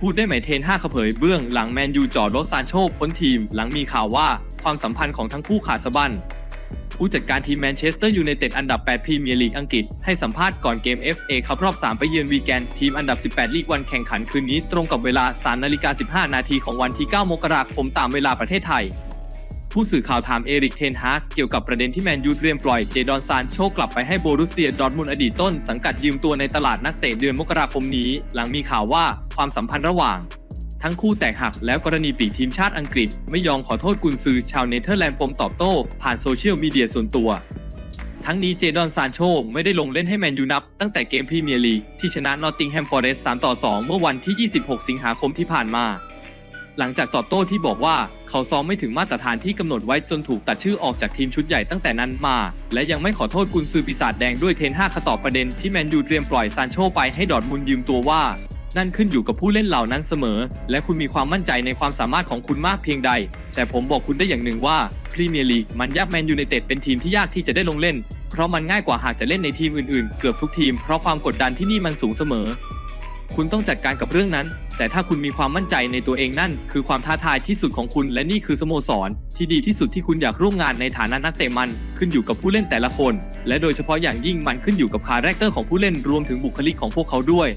พูดได้ไหมเทนห้าเขเผยเบื้องหลังแมนยูจอดรถซานโชพ้นทีม หลังมีข่าวว่าความสัมพันธ์ของทั้งคู่ขาดสะบั้นผู้จัดการทีมแมนเชสเตอร์ยูไนเต็ดอันดับ 8 พรีเมียร์ลีกอังกฤษ ให้สัมภาษณ์ก่อนเกม FA คัพรอบ 3 ไปเยือนวีแกน ทีมอันดับ 18 ลีกวันแข่งขันคืนนี้ตรงกับเวลา 3 นาฬิกา 15 นาทีของวันที่ 9 มกราคมตามเวลาประเทศไทย ผู้สื่อข่าวถามเอริกเทนฮากเกี่ยวกับประเด็นที่แมนยูเตรียมปล่อยเจดอนซานโชกลับไปให้โบรุสเซียดอร์ทมุนอดีตต้น สังกัดยืมตัวในตลาดนักเตะเดือนมกราคมนี้ หลังมีข่าวว่าความสัมพันธ์ระหว่าง ทั้งคู่แตกหักแล้วกรณีปีกทีมชาติอังกฤษ ไม่ยอมขอโทษกุนซือชาวเนเธอร์แลนด์ปมตอบโต้ ผ่านโซเชียลมีเดียส่วนตัว ทั้งนี้เจดอนซานโชไม่ได้ลงเล่นให้แมนยูนับ ตั้งแต่เกมพรีเมียร์ลีกที่ชนะนอตติงแฮมฟอร์เรสต์3ต่อ2เมื่อวันที่ 26 สิงหาคมที่ผ่านมา หลังจากตอบโต้ที่บอกว่าเขาซ้อมไม่ถึงมาตรฐานที่กำหนดไว้จนถูกตัดชื่อออกจากทีมชุดใหญ่ตั้งแต่นั้นมา และยังไม่ขอโทษกุนซือปีศาจแดงด้วยเทนห้าขตอบประเด็นที่แมนยูเตรียมปล่อยซานโชไปให้ดอร์ทมุนยืมตัวว่า นั่นขึ้นอยู่กับผู้เล่นเหล่านั้นเสมอ และคุณมีความมั่นใจในความสามารถของคุณมากเพียงใด แต่ผมบอกคุณได้อย่างหนึ่งว่าพรีเมียร์ลีกมันยากแมนยูไนเต็ดเป็นทีมที่ยากที่จะได้ลงเล่น เพราะมันง่ายกว่าหากจะเล่นในทีมอื่นๆ เกือบทุกทีมเพราะความกดดันที่นี่มันสูงเสมอ คุณต้องจัดการกับเรื่องนั้น แต่ถ้าคุณมีความมั่นใจในตัวเองนั่น คือความท้าทายที่สุดของคุณ และนี่คือสโมสร ที่ดีที่สุดที่คุณอยากร่วมงานในฐานะนักเตะมัน ขึ้นอยู่กับผู้เล่นแต่ละคน และโดยเฉพาะอย่างยิ่งมันขึ้นอยู่กับคาแรคเตอร์ของผู้เล่นรวมถึงบุคลิกของพวกเขาด้วย